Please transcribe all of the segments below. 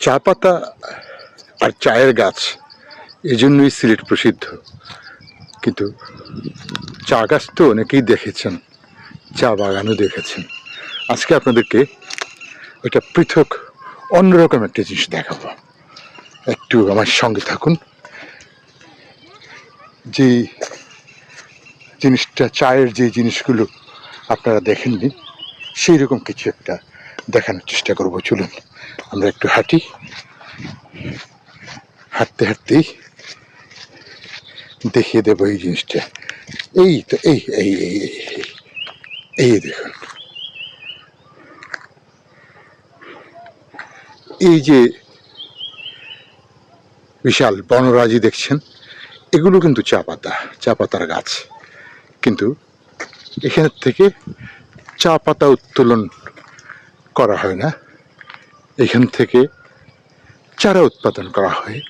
চা পাতা আর চায়ের গাছ, এজন্যই সিলেট প্রসিদ্ধ। কিন্তু চা গাছ তো অনেকেই দেখেছেন, চা বাগানও দেখেছেন। আজকে আপনাদেরকে এটা পৃথক, অন্যরকম একটা জিনিস দেখাবো। একটু আমার সঙ্গে থাকুন। যে জিনিসটা, চায়ের যে জিনিসগুলো আপনারা দেখেননি সেই রকম কিছু একটা দেখানোর চেষ্টা করব চলুন। আমরা একটু হাঁটি। হাঁটতে হাঁটতেই দেখিয়ে দেবো এই জিনিসটা। এই তো এই এই এই এই, দেখুন। এই যে বিশাল বনরাজি দেখছেন এগুলো কিন্তু চা পাতা চা পাতার গাছ। কিন্তু এখান থেকে চা পাতা উত্তোলন করা হয় না। এখান থেকে চারা উৎপাদন করা হয়,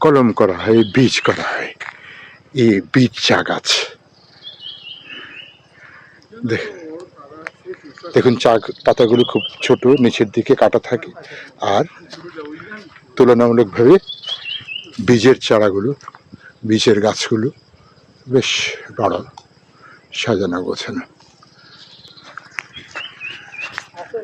কলম করা হয়, বীজ করা হয়। এই বীজ চা গাছ। দেখ- দেখুন, চা পাতাগুলো খুব ছোট, নিচের দিকে কাটা থাকে। আর তুলনামূলকভাবে বীজের চারাগুলো, বীজের গাছগুলো বেশ বড়, সাজানো গোছানো।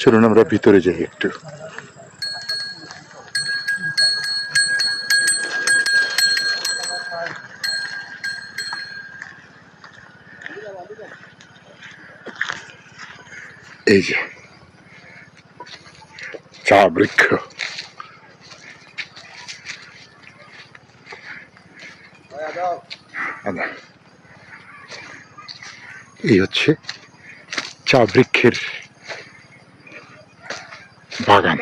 চলুন আমরা ভিতরে যাই একটু। এই যে চা বৃক্ষ। এই হচ্ছে চা বৃক্ষের বাগান।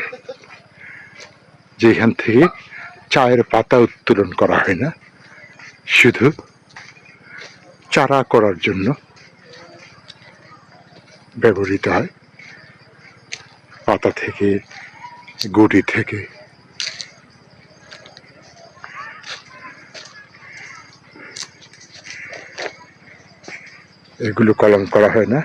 যেখান থেকে চায়ের পাতা উত্তোলন করা হয় না, শুধু চারা করার জন্য ব্যবহৃত হয়। পাতা থেকে গুটি থেকে। এগুলো কলম করা হয় না।